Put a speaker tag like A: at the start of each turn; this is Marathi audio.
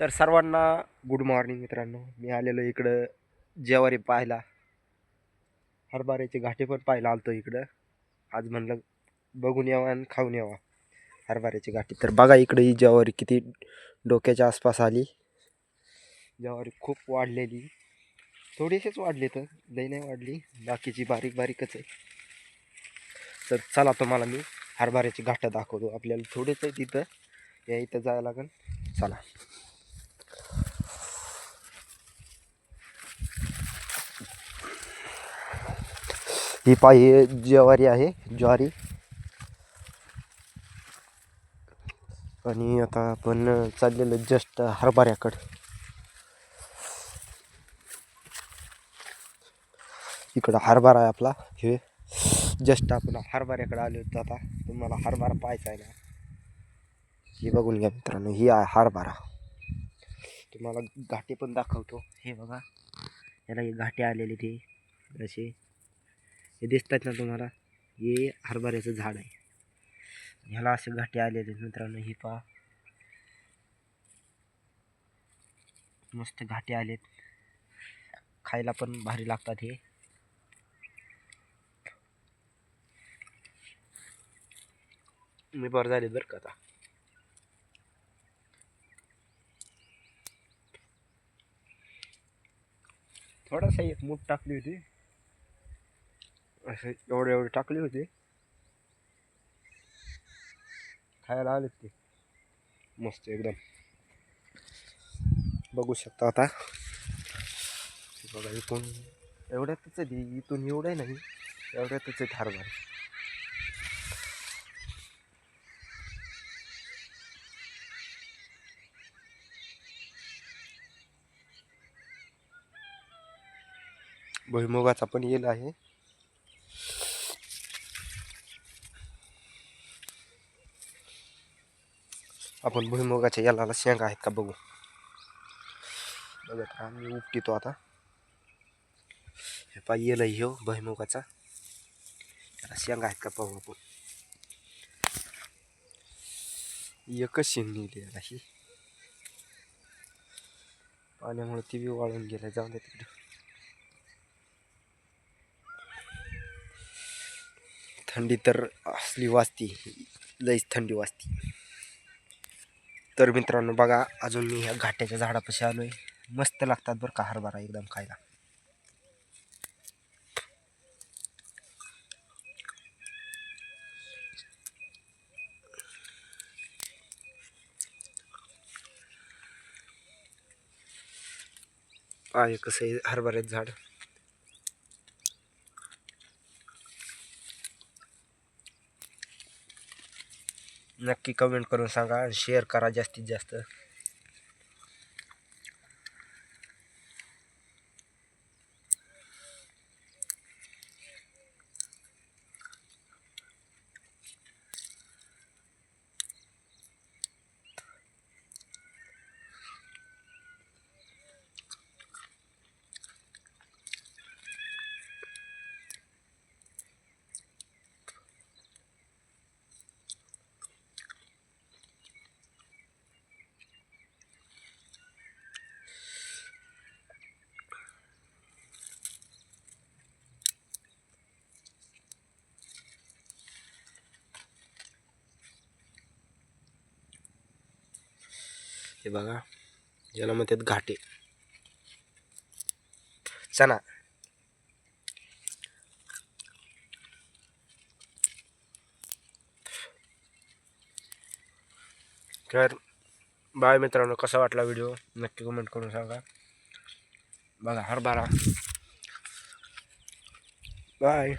A: तर सर्वांना गुड मॉर्निंग मित्रांनो. मी आलेलो इकडं जेवारी पाहायला. हरभऱ्याचे घाटे पण पाहायला आलतो इकडं. आज म्हणलं बघून यावा आणि खाऊन यावा हरभऱ्याची घाटी. तर बघा इकडे ही जेवारी किती डोक्याच्या आसपास आली. ज्वारी खूप वाढलेली. थोडीशीच वाढली तर लई नाही वाढली. बाकीची बारीक बारीकच आहे. तर चला तुम्हाला मी हरभऱ्याची घाटं दाखवतो. आपल्याला थोडेच आहे तिथं. या इथं जायला लागेल. चला. ही पाही ज्वारी आहे ज्वारी. आणि आता आपण चाललेलं जस्ट हरभऱ्याकडं. इकडं हरभरा आहे आपला हे. जस्ट आपण हरभऱ्याकडे आलो होतो आता तुम्हाला हरभरा पाहायचा आहे ना. हे बघून घ्या मित्रांनो ही आहे हरभरा. तुम्हाला घाटे पण दाखवतो हे बघा. याला हे घाटे आलेले ते असे हे दिसतात ना तुम्हाला? हे हरभऱ्याचं झाड आहे. ह्याला असे घाटे आलेले आहेत मित्रांनो हे पहा. मस्त घाटे आलेत. खायला पण भारी लागतात हे. मी बरं झाले बरं का आता? थोडासा एक मूठ टाकली होती. असे एवढे एवढे टाकले होते. खायला आले ते. मस्त एकदम. बघू शकता आता. बघा इथून एवढ्यातच आहे इथून एवढं नाही एवढ्यातच आहे हरभरा भुईमुगाचा पण येईल आहे. आपण भुईमुगाच्या याला शेंगा आहेत का बघू? बघत राहा मी उपटितो आता. हे पाय येल आहे हो भुईमुगाचा. याला शेंगा आहेत का पाहू आपण? एकच शेंग निघली याला ही. पाण्यामुळे ती बी वाळून गेल्या जाऊन दे तिकडे. थंडी तर असली वाजती लईच थंडी वाजती. तर मित्रांनो बघा अजून मी ह्या घाट्याच्या झाडापाशी आलो आहे मस्त लागतात बरं का हरभरा एकदम खायला. आहे कसं आहे हरभऱ्याचं झाड. नक्की कमेंट करून सांगा शेअर करा जास्तीत जास्त. हे बघा ज्याला म्हणतात घाटे. चणा तर बाय मित्रांनो कसा वाटला व्हिडिओ? नक्की कमेंट करून सांगा. बघा हरभरा. बाय.